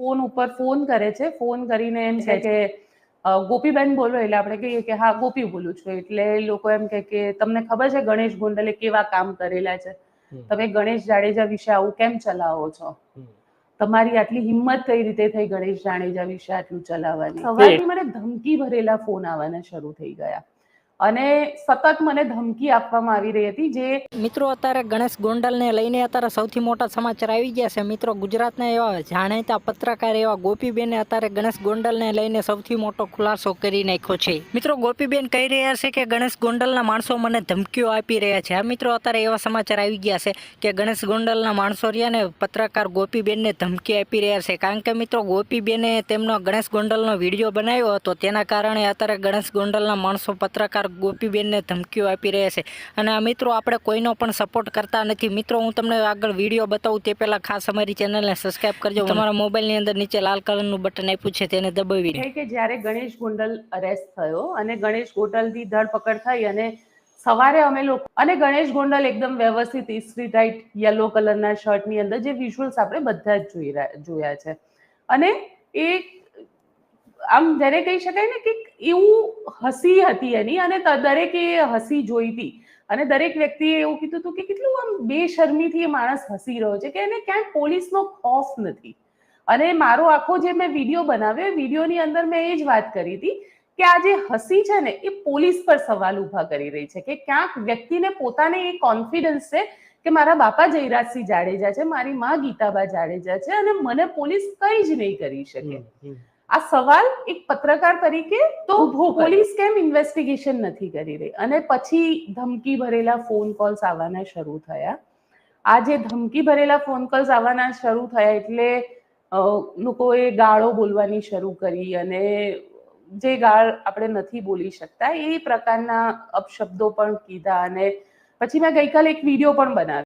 Phone ઉપર phone કરે છે. ફોન કરીને એમ છે કે ગોપીબેન બોલો એટલે આપણે કહીએ કે હા ગોપી બોલું છું. એટલે લોકો એમ કહે કે તમને ખબર છે ગણેશ ગોંડલે કેવા કામ કરેલા છે? તમે ગણેશ જાડેજા વિશે આવું કેમ ચલાવો છો? તમારી આટલી હિંમત કઈ રીતે થઈ ગણેશ જાડેજા વિશે આટલું ચલાવવાની? સવારથી મને ધમકી ભરેલા ફોન આવવાના શરૂ થઈ ગયા. અને સતત મને ધમકી આપવામાં આવી રહી હતી જે મિત્રો, અત્યારે ગણેશ ગોંડલને લઈને અત્યારે સૌથી મોટા સમાચાર આવી ગયા છે. મિત્રો, ગુજરાતના એવા જાણીતા પત્રકાર એવા ગોપીબેને અત્યારે ગણેશ ગોંડલને લઈને સૌથી મોટો ખુલાસો કરી નાખ્યો છે. મિત્રો, ગોપીબેન કહી રહ્યા છે કે ગણેશ ગોંડલના માણસો મને ધમકીઓ આપી રહ્યા છે. આ મિત્રો, અત્યારે એવા સમાચાર આવી ગયા છે કે ગણેશ ગોંડલના માણસો રહ્યા ને પત્રકાર ગોપીબેનને ધમકી આપી રહ્યા છે. કારણ કે, મિત્રો, ગોપીબેને તેમનો ગણેશ ગોંડલનો વીડિયો બનાવ્યો હતો. તેના કારણે અત્યારે ગણેશ ગોંડલના માણસો પત્રકાર ગોપીબેનને ધમકીઓ આપી રહ્યા છે. અને આ મિત્રો આપણે કોઈનો પણ સપોર્ટ કરતા નથી. મિત્રો હું તમને આગળ વીડિયો બતાવું તે પહેલાં ખાસ અમારી ચેનલને સબસ્ક્રાઇબ કરજો. તમારા મોબાઈલની અંદર નીચે લાલ કલરનું બટન આપ્યું છે તેને દબાવી છે કે જ્યારે ગણેશ ગોંડલ અરેસ્ટ થયો અને ગણેશ ગોંડલની ધરપકડ થઈ અને સવારે અમે લોકો અને ગણેશ ગોંડલ એકદમ વ્યવસ્થિત ઇસ્ત્રી ટાઈટ યલો કલરના શર્ટની અંદર જે વિઝ્યુઅલ્સ આપણે બધા જ જોઈ રહ્યા- જોયા છે. અને એ આમ જેને કહી શકાય ને કે એવું હસી હતી એની અને દરેકે હસી જોઈ હતી અને દરેક વ્યક્તિએ એવું કીધું હતું કે કેટલું આમ બેશરમીથી એ માણસ હસી રહ્યો છે કે એને ક્યાંય પોલીસનો ખોફ નથી. અને મારો આખો જે મેં વીડિયો બનાવ્યો, એ વિડીયોની અંદર મેં એ જ વાત કરી હતી કે આ જે હસી છે ને, એ પોલીસ પર સવાલ ઊભા કરી રહી છે કે ક્યાંક વ્યક્તિને પોતાને એ કોન્ફિડન્સ છે કે મારા બાપા જયરાજસિંહ જાડેજા છે, મારી મા ગીતાબા જાડેજા છે અને મને પોલીસ કઈ જ નહીં કરી શકે. આ સવાલ એક પત્રકાર તરીકે તો પોલીસ કેમ ઇન્વેસ્ટિગેશન નથી કરી રહી? અને પછી ધમકી ભરેલા ફોન કોલ્સ આવવાના શરૂ થયા. આ જે ધમકી ભરેલા ફોન કોલ્સ આવવાના શરૂ થયા એટલે લોકોએ ગાળો બોલવાની શરૂ કરી અને જે ગાળ આપણે નથી બોલી શકતા એ પ્રકારના અપશબ્દો પણ કીધા અને પછી મેં ગઈકાલે એક વીડિયો પણ બનાવ્યો